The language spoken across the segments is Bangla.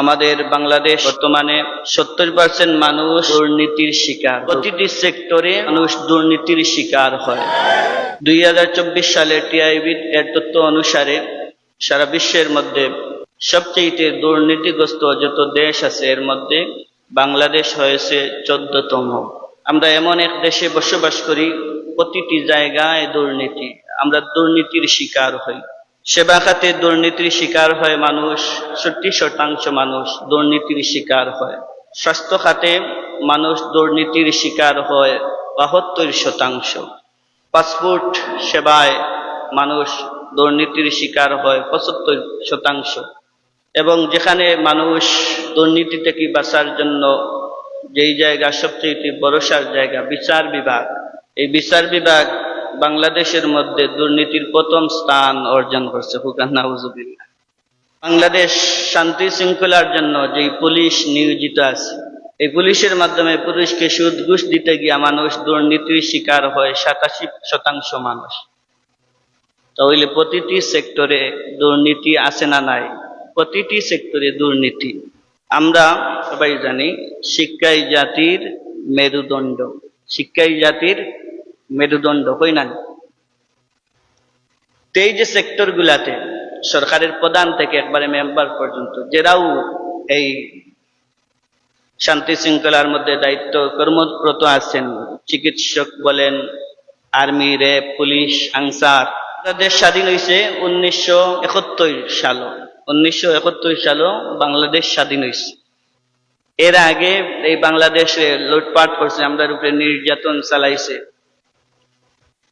আমাদের বাংলাদেশ বর্তমানে সত্তর পার্সেন্ট মানুষ দুর্নীতির শিকার। প্রতিটি সেক্টরে মানুষ দুর্নীতির শিকার হয়। দুই হাজার চব্বিশ সালের টিআইবি এর তথ্য অনুসারে সারা বিশ্বের মধ্যে সবচেয়ে দুর্নীতিগ্রস্ত যত দেশ আছে, এর মধ্যে বাংলাদেশ হয়েছে চোদ্দতম। আমরা এমন এক দেশে বসবাস করি, প্রতিটি জায়গায় দুর্নীতি। আমরা দুর্নীতির শিকার হই। সেবা খাতে দুর্নীতির শিকার হয় মানুষ সত্তর শতাংশ মানুষ দুর্নীতির শিকার হয়। স্বাস্থ্য খাতে মানুষ দুর্নীতির শিকার হয় বাহাত্তর শতাংশ। পাসপোর্ট সেবায় মানুষ দুর্নীতির শিকার হয় পঁচাত্তর শতাংশ। এবং যেখানে মানুষ দুর্নীতি থেকে বাঁচার জন্য যেই জায়গা সবচেয়ে ভরসার জায়গা, বিচার বিভাগ। এই বিচার বিভাগ বাংলাদেশের মধ্যে দুর্নীতির প্রথম স্থান অর্জন করছে বাংলাদেশ শান্তি শৃঙ্খলার জন্য যে পুলিশ নিয়োজিত আছে, এই পুলিশের মাধ্যমে পুলিশকে সুদ ঘুষ দিতে গিয়া মানুষ দুর্নীতির শিকার হয় সাতাশি শতাংশ মানুষ। তাহলে প্রতিটি সেক্টরে দুর্নীতি আছে না নাই? প্রতিটি সেক্টরে দুর্নীতি। আমরা সবাই জানি, শিক্ষাই জাতির মেরুদণ্ড। শিক্ষাই জাতির মেরুদণ্ড হই না এই যে সেক্টর গুলাতে সরকারের প্রধান থেকে একবারে মেম্বার পর্যন্ত, যেরাও এই শান্তি শৃঙ্খলার মধ্যে দায়িত্ব কর্মরত আছেন, চিকিৎসক বলেন, আর্মি, র্যাব, পুলিশ, আনসার দেশ স্বাধীন হয়েছে উনিশশো একাত্তর সাল। উনিশশো একাত্তর সাল বাংলাদেশ স্বাধীন হয়েছে এর আগে এই বাংলাদেশে লুটপাট করছে, আমাদের উপরে নির্যাতন চালাইছে।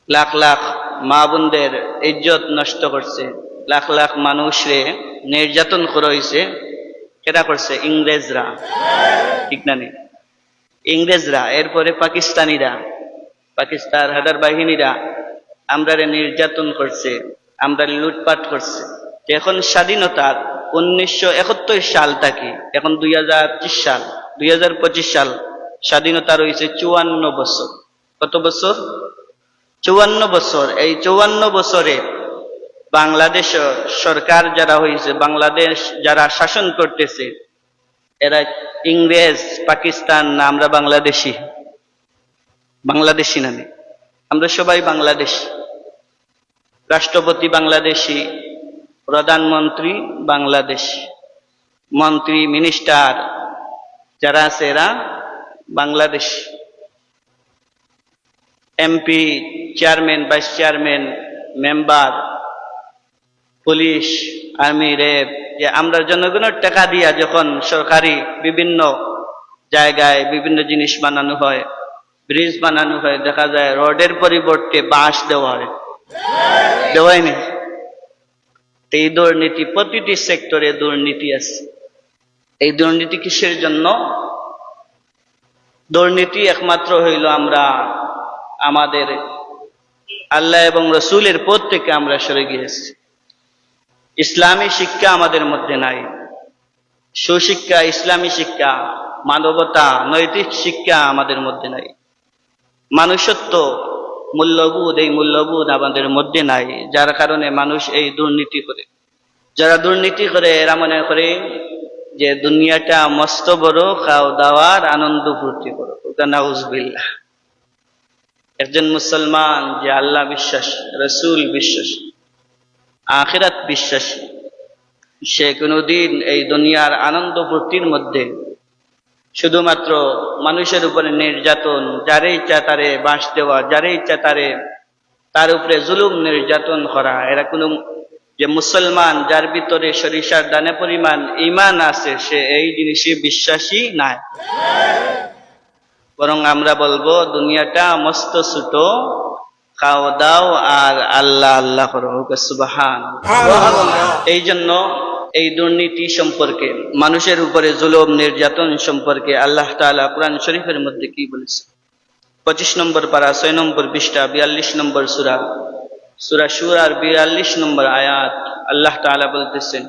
লাখ লাখ মা বোনদের ইজ্জত নষ্ট করছে। লাখ লাখ মানুষরে নির্যাতন করা হয়েছে কেটা করছে? ইংরেজরা। ঠিক না নি? ইংরেজরা, এরপরে পাকিস্তানিরা। পাকিস্তান হাদার বাহিনীরা আমরা নির্যাতন করছে আমরা লুটপাট করছে। এখন স্বাধীনতার উনিশশো একাত্তর সাল থাকি এখন দুই হাজার পঁচিশ সাল। দুই হাজার পঁচিশ সাল স্বাধীনতা রয়েছে চুয়ান্ন বছর। কত বছর? চৌয়ান্ন বছর, এই চৌয়ান্ন বছরে বাংলাদেশ সরকার যারা হয়েছে বাংলাদেশ যারা শাসন করতেছে, এরা ইংরেজ, পাকিস্তান না, আমরা বাংলাদেশি। বাংলাদেশি নামে আমরা সবাই বাংলাদেশ। রাষ্ট্রপতি বাংলাদেশি, প্রধানমন্ত্রী বাংলাদেশ, মন্ত্রী, মিনিস্টার, যারা আছে এরা Bangladesh. MP chairman vice chairman member police army RAB যে আমরা জনগণের টাকা দিয়া যখন সরকারি বিভিন্ন জায়গায় বিভিন্ন জিনিস বানানো হয় ব্রিজ বানানো হয়, দেখা যায় রোডের পরিবর্তে বাঁশ দেওয়া হয়। দেওয়াই নেই। তো এই দুর্নীতি, প্রতিটি সেক্টরে দুর্নীতি আছে। এই দুর্নীতি কিসের জন্য? দুর্নীতি একমাত্র হইল আমরা আমাদের আল্লাহ এবং রসুলের পথ থেকে আমরা সরে গিয়েছি। ইসলামী শিক্ষা আমাদের মধ্যে নাই। সুশিক্ষা, ইসলামী শিক্ষা, মানবতা, নৈতিক শিক্ষা আমাদের মধ্যে নাই। মানুষত্ব মূল্যবোধ, এই মূল্যবোধ আমাদের মধ্যে নাই, যার কারণে মানুষ এই দুর্নীতি করে। যারা দুর্নীতি করে, এরা মনে করে যে দুনিয়াটা মস্ত বড় খাও দাওয়ার আনন্দ ফুর্তি করো ওটা নাউজবিল্লাহ। একজন মুসলমান যে আল্লাহ বিশ্বাস, রসুল বিশ্বাস, আখিরাত বিশ্বাস, সে কোনোদিন এই দুনিয়ার আনন্দ ফুর্তির মধ্যে শুধুমাত্র মানুষের উপরে নির্যাতন যারে ইচ্ছা তারে বাঁশ দেওয়া যারে ইচ্ছা তারে তার উপরে জুলুম নির্যাতন করা, এরা কোনো যে মুসলমান যার ভিতরে সরিষার দানে পরিমাণ ইমান আছে, সে এই জিনিসে বিশ্বাসী নাই। বরং আমরা বলব দুনিয়াটা মস্ত ছোট খাও দাও আর আল্লাহ আল্লাহ করো। সুবাহান এই জন্য এই দুর্নীতি সম্পর্কে মানুষের উপরে জুলুম নির্যাতন সম্পর্কে আল্লাহ তাআলা কোরআন শরীফের মধ্যে কি বলেছে? পঁচিশ নম্বর পারা ছয় নম্বর বিশটা বিয়াল্লিশ নম্বর সুরা। সুরা সুরার বিয়াল্লিশ নম্বর আয়াত আল্লাহ তাআলা বলতেছেন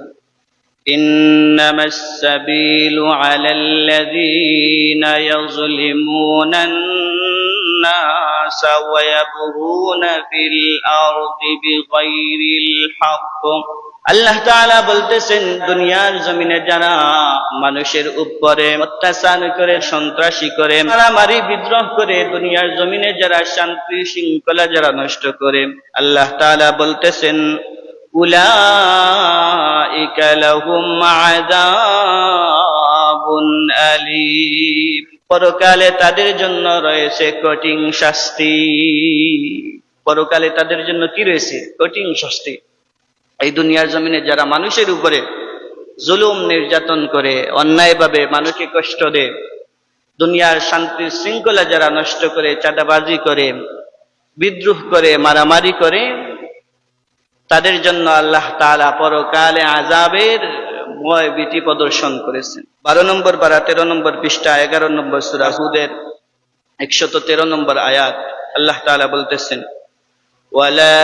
إنما السبيل على الذين يظلمون الناس ويبغون في الأرض بغير الحق আল্লাহ তাআলা বলতেছেন দুনিয়ার জমিনে যারা মানুষের উপরে অত্যাচার করে সন্ত্রাসী করে মারামারি বিদ্রোহ করে দুনিয়ার জমিনে যারা শান্তি শৃঙ্খলা যারা নষ্ট করে আল্লাহ তাআলা বলতেছেন উলাইকা লাহুম আযাবুন আলীম। পরকালে তাদের জন্য রয়েছে কঠিন শাস্তি। পরকালে তাদের জন্য কি রয়েছে? কঠিন শাস্তি। এই দুনিয়ার জমিনে যারা মানুষের উপরে জুলুম নির্যাতন করে, অন্যায়ভাবে মানুষকে কষ্ট দেয়, দুনিয়ার শান্তি শৃঙ্খলা যারা নষ্ট করে, চাঁদাবাজি করে, বিদ্রোহ করে, মারামারি করে তাদের জন্য আল্লাহ তাআলা পরকালে আজাবের ভয় ভীতি প্রদর্শন করেছেন বারো নম্বর বারা তেরো নম্বর পৃষ্ঠা এগারো নম্বর সুরা হুদের একশত তেরো নম্বর আয়াত আল্লাহ তাআলা বলতেছেন ولا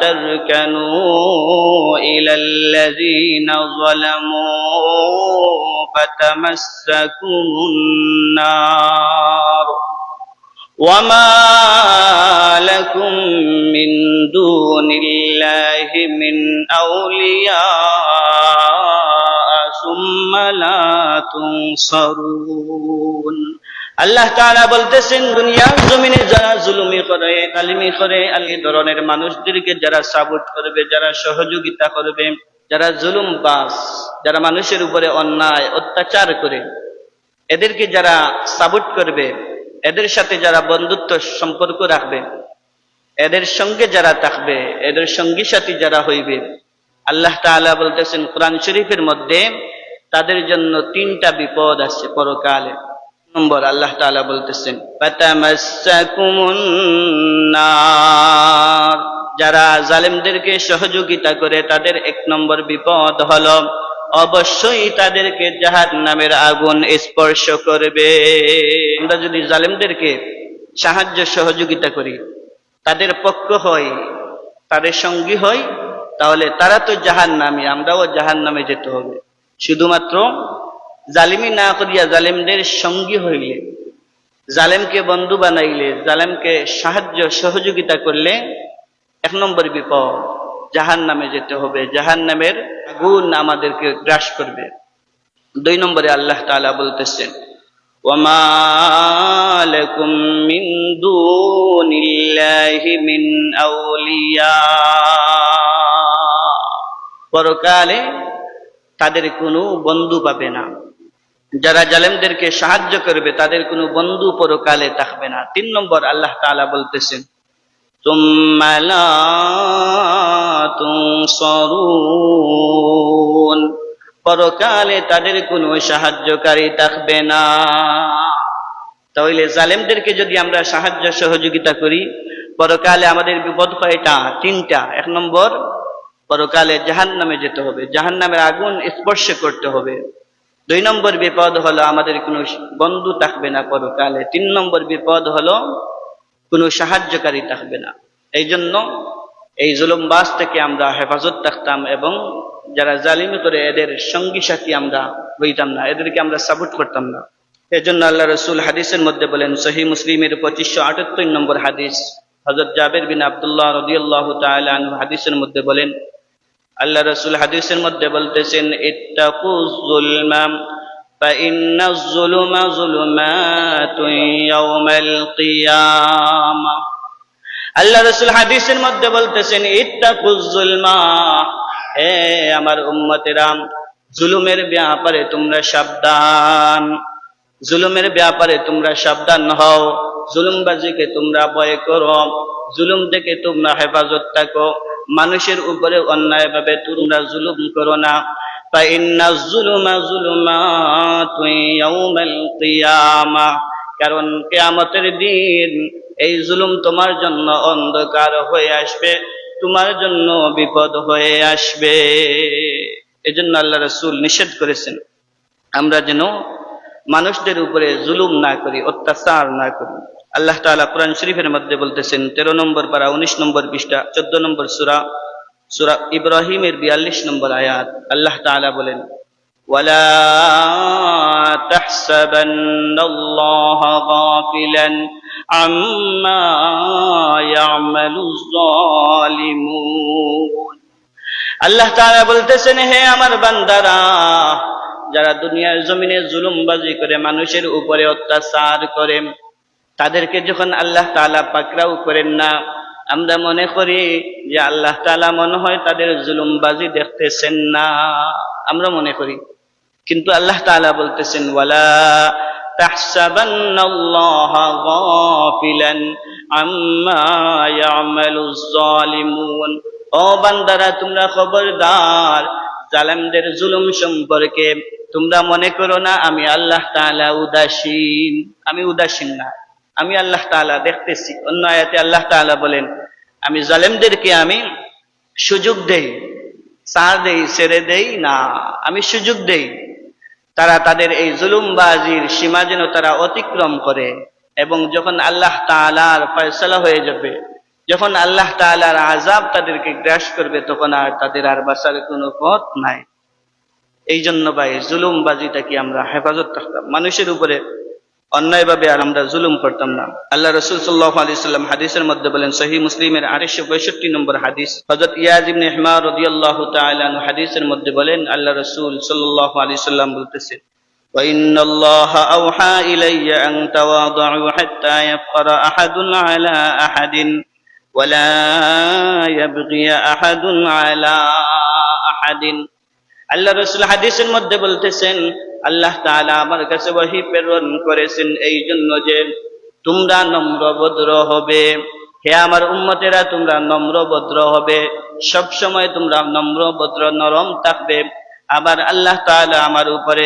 تركنوا إلى الذين ظلموا فتمسكم النار وما لكم من دون الله من أولياء ثم لا تنصرون আল্লাহ তাআলা বলতেছেন দুনিয়ার জমিনে যারা জুলুমি করে তালিমি করে আল্লাহ ধরনের মানুষদেরকে যারা সাপোর্ট করবে যারা সহযোগিতা করবে যারা জুলুম বাস যারা মানুষের উপরে অন্যায় অত্যাচার করে এদেরকে যারা সাপোর্ট করবে এদের সাথে যারা বন্ধুত্ব সম্পর্ক রাখবে এদের সঙ্গে যারা থাকবে, এদের সঙ্গী সাথী যারা হইবে, আল্লাহ তাআলা বলতেছেন, কোরআন শরীফের মধ্যে তাদের জন্য তিনটা বিপদ আছে পরকালে। নম্বর, আল্লাহ তাআলা বলতেছেন যারা জালেমদেরকে সহযোগিতা করে, তাদের এক নম্বর বিপদ হল, অবশ্যই তাদেরকে জাহাজ নামের আগুন স্পর্শ করবে। আমরা যদি জালেমদেরকে সাহায্য সহযোগিতা করি তাদের পক্ষ হয়, তাদের সঙ্গী হয়, তাহলে তারা তো জাহান নামে আমরাও জাহান নামে যেতে হবে। শুধুমাত্র জালিমি না করিয়া জালেমদের সঙ্গী হইলে, জালেমকে বন্ধু বানাইলে, জালেমকে সাহায্য, সহযোগিতা করলে এক নম্বর বিপদ জাহান নামে যেতে হবে। জাহান নামের গুণ আমাদেরকে গ্রাস করবে। দুই নম্বরে আল্লাহ তাআলা বলতেছেন وما لكم من دون الله من أولياء পরকালে তাদের কোনো বন্ধু পাবে না যারা জালেমদেরকে সাহায্য করবে তাদের কোনো বন্ধু পরকালে থাকবে না তিন নম্বর আল্লাহ তাআলা বলতেছেন ثم لا تنصرون পরকালে তাদের কোনো সাহায্যকারী থাকবে না। তাহলে জালেমদেরকে যদি আমরা সাহায্য সহযোগিতা করি, পরকালে আমাদের বিপদ কয়টা তিনটা। এক নম্বর, পরকালে জাহান নামে যেতে হবে। জাহান নামের আগুন স্পর্শ করতে হবে। দুই নম্বর বিপদ হলো আমাদের কোনো বন্ধু থাকবে না পরকালে। তিন নম্বর বিপদ হলো কোনো সাহায্যকারী থাকবে না। এই জন্য এই জুলুমবাস থেকে আমরা হেফাজত থাকতাম এবং যারা জালিমি করে এদের সঙ্গী সাথী আমরা হইতাম না এদেরকে আমরা সাপোর্ট করতাম না এই জন্য আল্লাহ রসুল হাদিসের মধ্যে বলেন সহি মুসলিমের পঁচিশশো আটাত্তর নম্বর হাদিস হজরত জাবের বিন আবদুল্লাহ রদিয়াল্লাহ তাআলা আনহু হাদিসের মধ্যে বলেন আল্লাহ রসুল হাদিসের মধ্যে বলতেছেন ইত্তাকু যুলমাম فإن الظلم ظلمات يوم القيامة আল্লাহ রসুল হাদিসের মধ্যে বলতেছেন ইত্তাকুজুলমা হে আমার উম্মতেরাম জুলুমের ব্যাপারে তোমরা সাবধান। জুলুমের ব্যাপারে তোমরা সাবধান হও। জুলুমবাজিকে তোমরা ভয় করো। জুলুম থেকে তোমরা হেফাজত থাকো। মানুষের উপরে অন্যায়ভাবে তোমরা জুলুম করো না। কারণ কেয়ামতের দিন এই জুলুম তোমার জন্য অন্ধকার হয়ে আসবে তোমার জন্য বিপদ হয়ে আসবে এজন্য আল্লাহ রসুল নিষেধ করেছেন আমরা যেন মানুষদের উপরে জুলুম না করি অত্যাচার না করি আল্লাহ তাআলা কোরআন শরীফের মধ্যে বলতেছেন তেরো নম্বর পারা উনিশ নম্বর পৃষ্ঠা চোদ্দ নম্বর সুরা সুরা ইব্রাহিমের বিয়াল্লিশ নম্বর আয়াত আল্লাহ তাআলা বলেন ولا تحسبن الله غافلا عما يعمل الظالمون আল্লাহ তাআলা বলতেছেন হে আমার বান্দারা যারা দুনিয়ার জমিনে জুলুমবাজি করে মানুষের উপরে অত্যাচার করে তাদেরকে যখন আল্লাহ তাআলা পাকড়াও করেন না আমরা মনে করি যে আল্লাহ তাআলা মনে হয় তাদের জুলুমবাজি দেখতেছেন না আমরা মনে করি কিন্তু আল্লাহ তাআলা বলতেছেন ওয়ালা تحسبن গাফিলান আম্মা ইয়ামালুজ জালিমুন ও বান্দারা, তোমরা খবরদার, জালেমদের জুলুম সম্পর্কে তোমরা মনে করো না, আমি আল্লাহ তাআলা উদাসীন। আমি উদাসীন না, আমি আল্লাহ তাআলা দেখতেছি। অন্য আয়াতে আল্লাহ তাআলা বলেন, আমি জালেমদেরকে আমি সুযোগ দেই সার দেই, ছেড়ে দেই না, আমি সুযোগ দেই। তারা তাদের এই জুলুমবাজির সীমা যেন তারা অতিক্রম করে। এবং যখন আল্লাহ তাআলার ফয়সালা হয়ে যাবে, যখন আল্লাহ তাআলার আজাব তাদেরকে গ্রাস করবে, তখন আর তাদের আর বাঁচার কোনো পথ নাই। এই জন্য ভাই জুলুমবাজিটাকে আমরা হেফাজত রাখতাম? মানুষের উপরে অন্যায়ভাবে আর আমরা জুলুম করতাম না। আল্লাহ রসুল সাল্লাহ আলি সাল্লাম হাদিসের মধ্যে বলেন সহি মুসলিমের আড়াইশো পঁয়ষট্টি নম্বর হাদিস। হজরত ইয়াজ ইবনে হিমা রদিয়াল্লাহু তাআলা হাদিসের মধ্যে বলেন, আল্লাহ রসুল সাল্লাল্লাহু আলাইহি সাল্লাম বলতেছেন وإن الله أوحى إلي أن تواضعوا حتى يفقر أحد على أحد ولا يبغي أحد على أحد আল্লাহ রসুল হাদিসের মধ্যে বলতেছেন আল্লাহ তাআলা আমার কাছে ওহী প্রেরণ করেছেন এই জন্য যে তোমরা নম্রভদ্র হবে হে আমার উম্মতেরা তোমরা নম্রভদ্র হবে সব সময় তোমরা নম্রভদ্র নরম থাকবে আবার আল্লাহ তাআলা আমার উপরে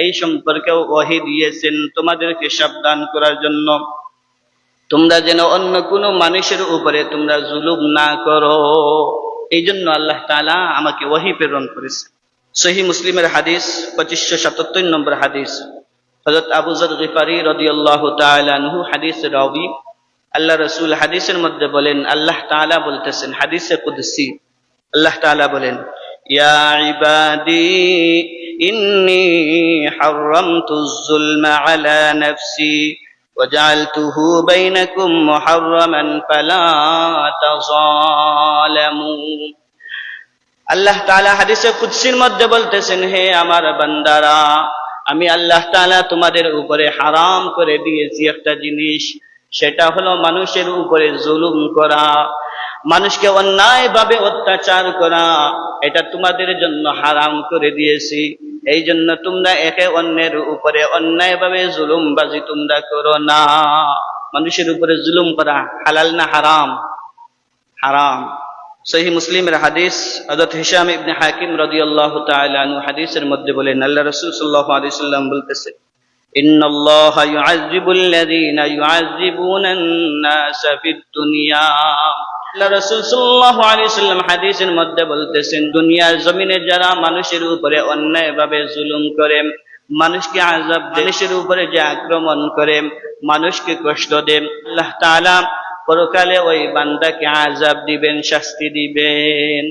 এই সম্পর্কেও ওহী দিয়েছেন তোমাদেরকে সাবধান করার জন্য। তোমরা যেন অন্য কোনো মানুষের উপরে তোমরা জুলুম না করো। এই জন্য আল্লাহ তাআলা আমাকে ওহী প্রেরণ করেছে। সহি মুসলিমের হাদিস, পঁচিশশো সাতাত্তর নম্বর হাদিস। হজরত আবু জর গিফারি রদিয়াল্লাহু আনহু হাদিস রবি আল্লাহ রসুল হাদিসের মধ্যে বলেন, আল্লাহ তাআলা বলতেছেন, হাদিসে কুদসি। আল্লাহ তালা বলেন ইয়া ইবাদি ইন্নী হাররামতুজ যুলমা আলা নাফসি وجعلته بينكم محرما فلا تظالموا আল্লাহ তাআলা হাদিসে কুদসির মধ্যে বলতেছেন হে আমার বান্দারা আমি আল্লাহ তাআলা তোমাদের উপরে হারাম করে দিয়েছি একটা জিনিস সেটা হলো মানুষের উপরে জুলুম করা মানুষকে অন্যায়ভাবে অত্যাচার করা, এটা তোমাদের জন্য হারাম করে দিয়েছি। এই জন্য তোমরা একে অন্যের উপরে অন্যায়ভাবে জুলুমবাজি তোমরা করো না। মানুষের উপরে জুলুম করা হালাল না হারাম? হারাম। সহি মুসলিমের হাদিস, হযরত হিশাম ইবনে হাকিম রাদিয়াল্লাহু তাআলা আনহু হাদিসের মধ্যে বলেন, আল্লাহ রাসূল সাল্লাল্লাহু আলাইহি সাল্লাম বলতেছে, ইন্নাল্লাহা ইউআযযিবুল লাযীনা ইউআযযিবুনা আন-নাসা ফিদ দুনিয়া আল্লাহ রাসূল সাল্লাল্লাহু আলাইহি সাল্লাম হাদিসের মধ্যে বলতেছেন, দুনিয়ার জমিনে যারা মানুষের উপরে অন্যায়ভাবে জুলুম করে, মানুষকে দেয়, মানুষের উপরে যে আক্রমণ করে, মানুষকে কষ্ট দেয়, আল্লাহ তাআলা পরকালে ওই বান্দাকে আজাব দিবেন, শাস্তি দিবেন।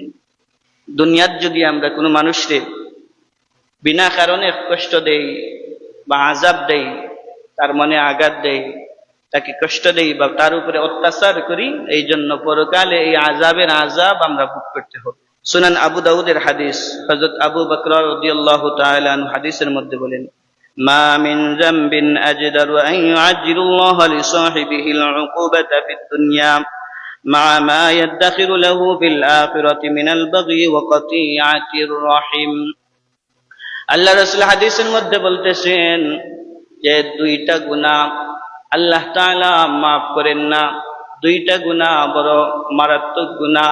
দুনিয়ার যদি আমরা কোনো মানুষকে বিনা কারণে কষ্ট দেই বা আজাব দেই, তার মনে আঘাত দেই তাকে কষ্ট দেই বা তার উপরে অত্যাচার করি এই জন্য পরকালে এই আজাবের আজাব আমরা ভোগ করতে হবে সুনান আবু দাউদের হাদিস হজরত আবু বকর রাদিয়াল্লাহু তাআলা আনহু হাদিসের মধ্যে বলেন ما من ذنب أجدر أن يعجل الله لصاحبه العقوبة في الدنيا مع ما يدخر له في الآخرة من البغي وقطيعة الرحم আল্লাহ রসুল হাদিসের মধ্যে বলতেছেন যে দুইটা গুণা আল্লাহ তাআলা মাফ করেন না। দুইটা গুণা বড় মারাত্মক গুণা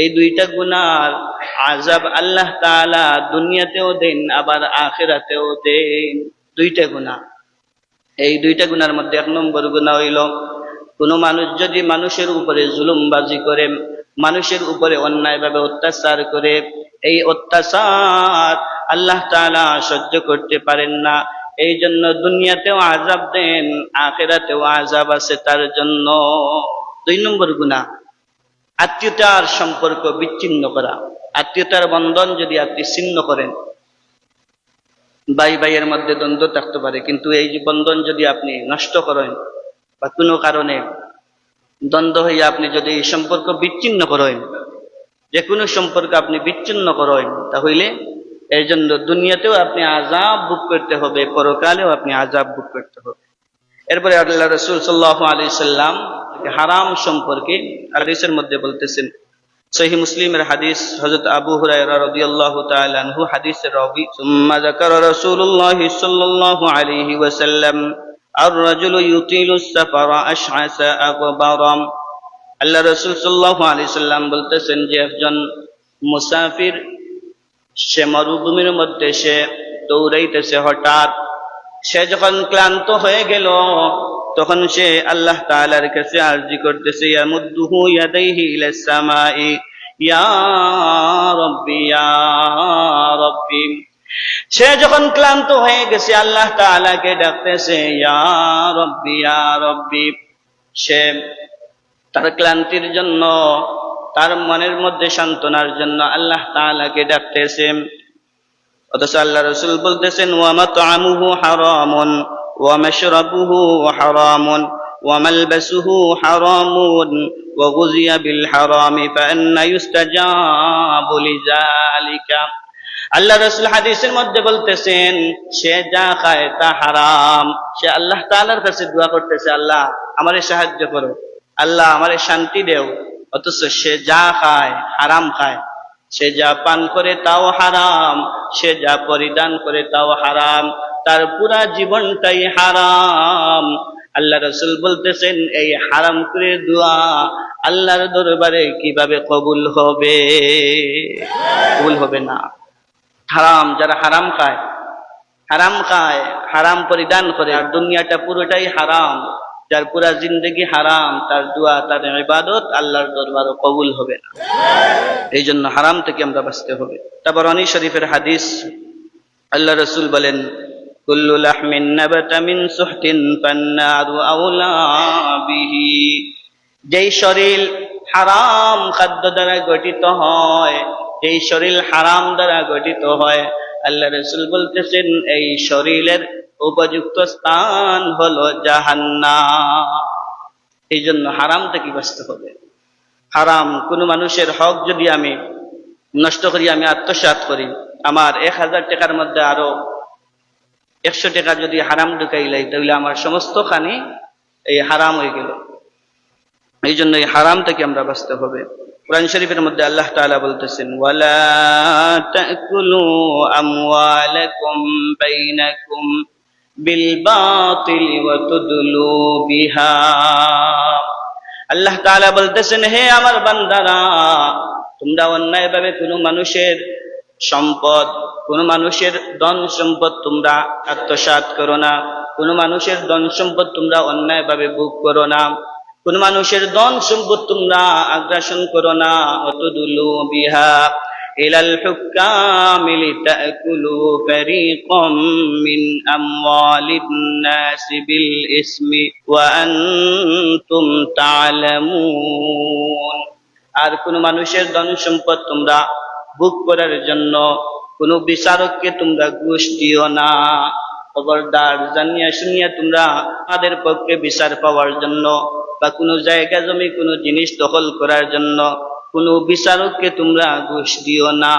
এই দুইটা গুনার আজাব আল্লাহ তাআলা দুনিয়াতেও দেন, আবার আখেরাতেও দেন। দুইটা গুনাহ। এই দুইটা গুনার মধ্যে এক নম্বর গুনাহ হইল, কোনো মানুষ যদি মানুষের উপরে জুলুমবাজি করে, মানুষের উপরে অন্যায়ভাবে অত্যাচার করে, এই অত্যাচার আল্লাহ তাআলা সহ্য করতে পারেন না। এই জন্য দুনিয়াতেও আজাব দেন, আখেরাতেও আজাব আছে তার জন্য। দুই নম্বর গুণা আত্মীয়তার সম্পর্ক বিচ্ছিন্ন করা। আত্মীয়তার বন্ধন যদি আপনি ছিন্ন করেন ভাই ভাইয়ের মধ্যে দ্বন্দ্ব থাকতে পারে, কিন্তু এই যে বন্ধন যদি আপনি নষ্ট করেন বা কোনো কারণে দ্বন্দ্ব হয়ে আপনি যদি এই সম্পর্ক বিচ্ছিন্ন করেন, যে কোনো সম্পর্ক আপনি বিচ্ছিন্ন করেন, তাহলে এই জন্য দুনিয়াতেও আপনি আজাব বুক করতে হবে, পরকালেও আপনি আজাব বুক করতে হবে। এরপরে আল্লাহ রসুল সাল্লাহ আলি সাল্লাম হারাম সম্পর্কে হাদিসের মধ্যে বলতেছেন। সহি মুসলিমের হাদিস হজরত আবু হুরায়রা রাদিয়াল্লাহু তাআলা আনহু হাদিসের রাবি, সুম্মা যাকারা রাসূলুল্লাহ সাল্লাল্লাহু আলাইহি ওয়াসাল্লাম, আর-রাজুলু ইউতিলু সাফারা আশআসা আকবারা। আল্লাহ রাসূল সাল্লাল্লাহু আলাইহি সাল্লাম বলতেছেন যে একজন মুসাফির সে মরুভূমির মধ্যে সে দৌড়াইতেছে হঠাৎ। সে যখন ক্লান্ত হয়ে গেল, তখন সে আল্লাহ তাআলার কাছে আরজি করতেছে ইয়ামুদ্দুহু ইয়াদাইহি ইলাস ইয়া রাব্বি ইয়া রাব্বি। সে যখন ক্লান্ত হয়ে গেছে, আল্লাহ তাআলাকে ডাকতেছে, ইয়া রাব্বি ইয়া রাব্বি। সে তার ক্লান্তির জন্য তার মনের মধ্যে সান্ত্বনার জন্য আল্লাহ তাআলাকে ডাকতেছে অথচ আল্লাহ রসুল বলতেছেন ওয়ামাতআমুহু হারামুন ওয়ামাশরাবুহু হারামুন হারামুন ওয়াগুযিয়া বিল হারামি ফাআন্না ইউস্তাজাবু লিযালিকা। আল্লাহ রসুল হাদিসের মধ্যে বলতেছেন, সে যা খায় তা হারাম, সে আল্লাহ তাআলার কাছে দোয়া করতেছে, আল্লাহ আমারে সাহায্য করো, আল্লাহ আমারে শান্তি দেও। অথচ সে যা খায়, হারাম খায়। সে যা পান করে তাও হারাম, সে যা পরিধান করে তাও হারাম, তার পুরা জীবনটাই হারাম। আল্লাহ রসুল বলতেছেন, এই হারাম করে দোয়া আল্লাহর দরবারে কীভাবে কবুল হবে? কবুল হবে না। হারাম, যারা হারাম খায় হারাম খায়, হারাম পরিধান করে, আর দুনিয়াটা পুরোটাই হারাম। যার পুরা জিন্দগি হারাম, তার দোয়া, তার ইবাদত আল্লাহর দরবারও কবুল হবে না। এই জন্য হারাম থেকে আমরা বাঁচতে হবে। তারপর অনি শরীফের হাদিস, আল্লাহ রসুল বলেন, কুল্লু লাহমিন নাবাতা মিন সুহতিন ফান্নারু আউলা বিহি। যেই শরীর হারাম খাদ্য দ্বারা গঠিত হয়, যেই শরীর হারাম দ্বারা গঠিত হয়, আল্লাহ রসুল বলতেছেন, এই শরীরের উপযুক্ত স্থান হলো জাহান্নাম। এই জন্য হারাম থেকে বাঁচতে হবে? হারাম, কোনো মানুষের হক যদি আমি নষ্ট করি, আমি আত্মসাৎ করি, আমার এক হাজার টাকার মধ্যে আরও একশো টাকা যদি হারাম ঢুকাইলাই তাহলে আমার সমস্ত খানি এই হারাম হয়ে গেল। এই জন্য এই হারাম থেকে আমরা বাঁচতে হবে? কোরআন শরীফের মধ্যে আল্লাহ তাআলা বলতেছেন, ওয়ালা তাকুলু আমওয়ালাকুম বাইনাকুম। বিল আল্লাহ তাআলা বলতেছেন, হে আমার বান্দারা, তোমরা অন্যায়ভাবে কোনো মানুষের সম্পদ, কোনো মানুষের ধন সম্পদ তোমরা আত্মসাৎ করো না। কোনো মানুষের ধন সম্পদ তোমরা অন্যায়ভাবে ভোগ করো না। কোন মানুষের ধন সম্পদ তোমরা আগ্রাসন করো না। অতদুলু বিহা। লিতাকুলু ফারিকাম মিন আমওয়ালিন নাস বিল ইসমি ওয়া আনতুম তা'লামুন আর কোন মানুষের ধন সম্পদ তোমরা ভোগ করার জন্য কোন বিচারককে তোমরা ঘুষ দিও না। খবরদার জানিয়া শুনিয়া তোমরা তাদের পক্ষে বিচার পাওয়ার জন্য বা কোনো জায়গা জমি কোনো জিনিস দখল করার জন্য কোনো বিচারককে তোমরা ঘুষ দিও না।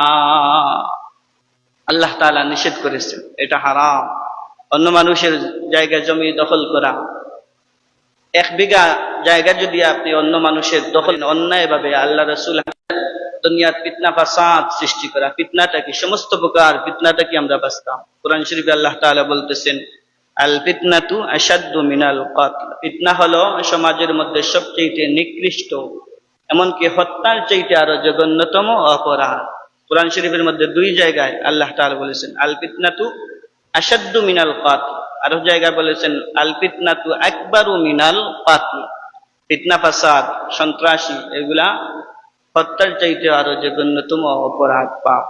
আল্লাহ তাআলা নিষেধ করেছেন, এটা হারাম। অন্য মানুষের জায়গা জমি দখল করা। এক বিঘা জায়গা যদি আপনি অন্য মানুষের দখল অন্যায়ভাবে আল্লাহ রসুল দুনিয়ার ফিতনা ফাসাদ সৃষ্টি করা। ফিতনাটা কি? সমস্ত প্রকার ফিতনাটা কি আমরা বাঁচতাম? কোরআন শরীফে আল্লাহ তাআলা বলতেছেন, আল ফিতনাতু আসাদ্দু মিনাল কাতল। ফিতনা হলো সমাজের মধ্যে সবচেয়ে নিকৃষ্ট এমনকি হত্যার চাইতে আরও জঘন্যতম অপরাধ। কোরআন শরীফের মধ্যে দুই জায়গায় আল্লাহ তাআলা বলেছেন আল ফিতনাতু আসাদ্দু মিনাল কাতল। আরও জায়গায় বলেছেন আল ফিতনাতু আকবারু মিনাল পাত ফিতনা, ফাসাদ, সন্ত্রাসী, এগুলা হত্যার চাইতে আরও জঘন্যতম অপরাধ, পাপ।